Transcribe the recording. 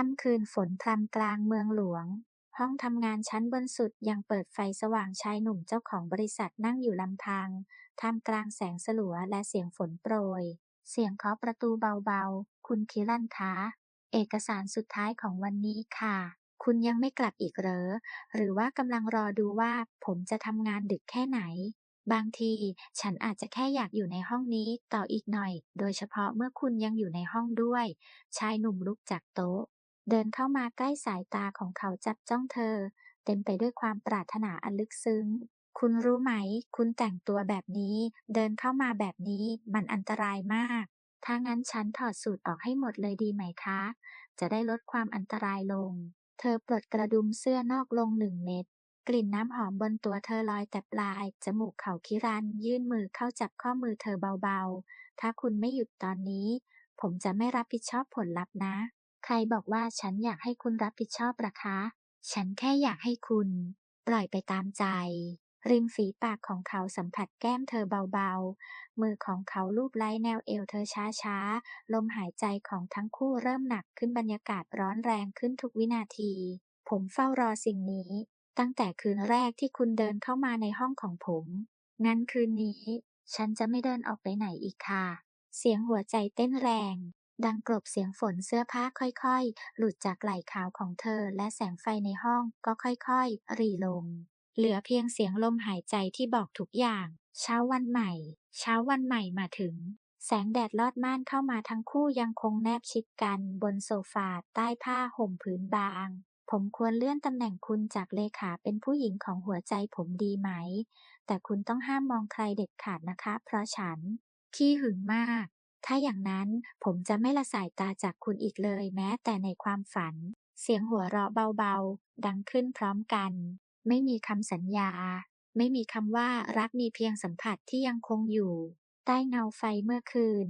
ค่ำคืนฝนพรำกลางเมืองหลวง ห้องทำงานชั้นบนสุดยังเปิดไฟสว่างชายหนุ่มเจ้าของบริษัทนั่งอยู่ลำพัง ท่ามกลางแสงสลัวและเสียงฝนโปรย เสียงเคาะประตูเบาๆ คุณคิรันคะ เอกสารสุดท้ายของวันนี้ค่ะ คุณยังไม่กลับอีกเหรอ หรือว่ากำลังรอดูว่าผมจะทำงานดึกแค่ไหนบางทีฉันอาจจะแค่อยากอยู่ในห้องนี้ต่ออีกหน่อย โดยเฉพาะเมื่อคุณยังอยู่ในห้องด้วย ชายหนุ่มลุกจากโต๊ะ เดินเข้ามาใกล้สายตาของเขาจับจ้องเธอ เต็มไปด้วยความปรารถนาอันลึกซึ้ง คุณรู้ไหม คุณแต่งตัวแบบนี้ เดินเข้ามาแบบนี้ มันอันตรายมาก ถ้างั้นฉันถอดสูตรออกให้หมดเลยดีไหมคะ จะได้ลดความอันตรายลง เธอปลดกระดุมเสื้อนอกลงหนึ่งเม็ดกลิ่นน้ำหอมบนตัวเธอลอยแต่ปลาย จมูกเขาคิรัน ยื่นมือเข้าจับข้อมือเธอเบาๆ ถ้าคุณไม่หยุดตอนนี้ ผมจะไม่รับผิดชอบผลลัพธ์นะ ใครบอกว่าฉันอยากให้คุณรับผิดชอบล่ะคะ ฉันแค่อยากให้คุณ ปล่อยไปตามใจ ริมฝีปากของเขาสัมผัสแก้มเธอเบาๆ มือของเขาลูบไล้แนวเอวเธอช้าๆ ลมหายใจของทั้งคู่เริ่มหนักขึ้นบรรยากาศร้อนแรงขึ้นทุกวินาที ผมเฝ้ารอสิ่งนี้ ตั้งแต่คืนแรกที่คุณเดินเข้ามาในห้องของผม งั้นคืนนี้ ฉันจะไม่เดินออกไปไหนอีกค่ะ เสียงหัวใจเต้นแรง ดังกลบเสียงฝนเสื้อผ้าค่อยๆ หลุดจากไหล่ขาวของเธอและแสงไฟในห้องก็ค่อยๆ รีลง เหลือเพียงเสียงลมหายใจที่บอกทุกอย่าง เช้าวันใหม่ เช้าวันใหม่มาถึง แสงแดดลอดม่านเข้ามาทั้งคู่ยังคงแนบชิดกันบนโซฟาใต้ผ้าห่มผืนบาง ผมควรเลื่อนตำแหน่งคุณจากเลขาเป็นผู้หญิงของหัวใจผมดีไหม แต่คุณต้องห้ามมองใครเด็ดขาดนะคะ เพราะฉันขี้หึงมาก ถ้าอย่างนั้นผมจะไม่ละสายตาจากคุณอีกเลยแม้แต่ในความฝัน เสียงหัวเราะเบาๆ ดังขึ้นพร้อมกัน ไม่มีคำสัญญา ไม่มีคำว่ารักมีเพียงสัมผัสที่ยังคงอยู่ ใต้เงาไฟเมื่อคืน